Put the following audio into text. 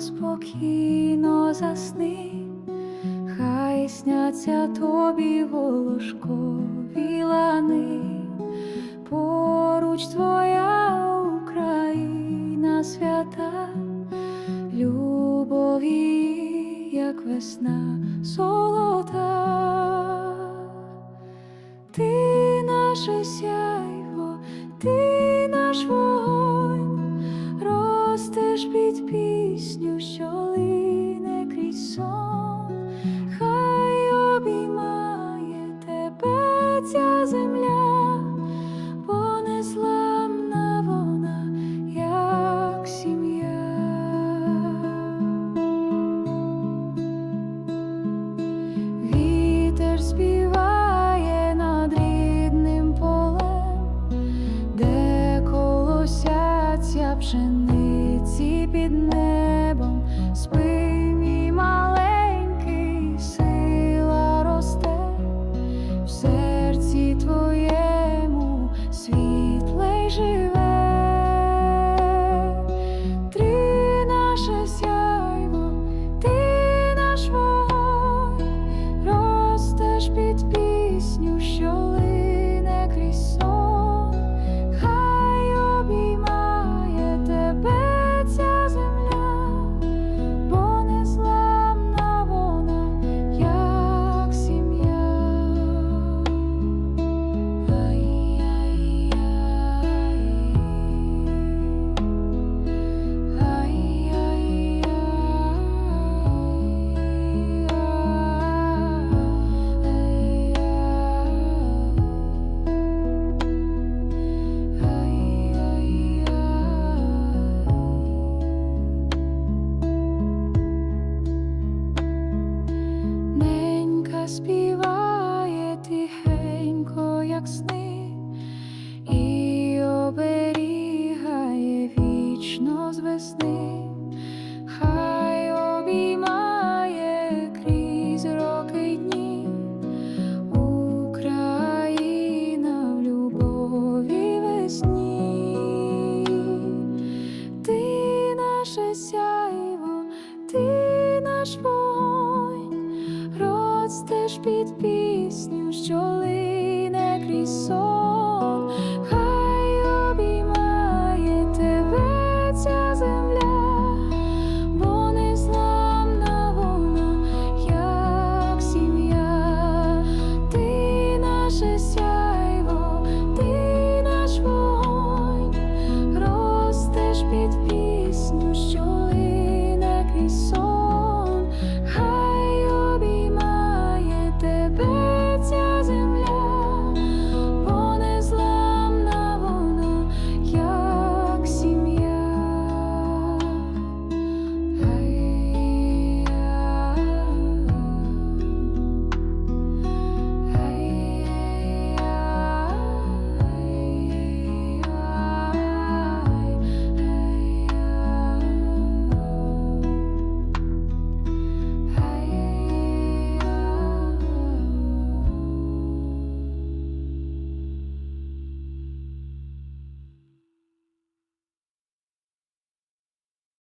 спокійно засни, хай сняться тобі волошкові лани, поруч твоя Україна свята, любові, як весна золота. Ти наше сяйво, співає тихенько, як сни, і оберігає вічно з весни, хай обіймає крізь роки дні, Україна в любові весні, ти наше сяйво, ти наш ростеш під пісню, що сон.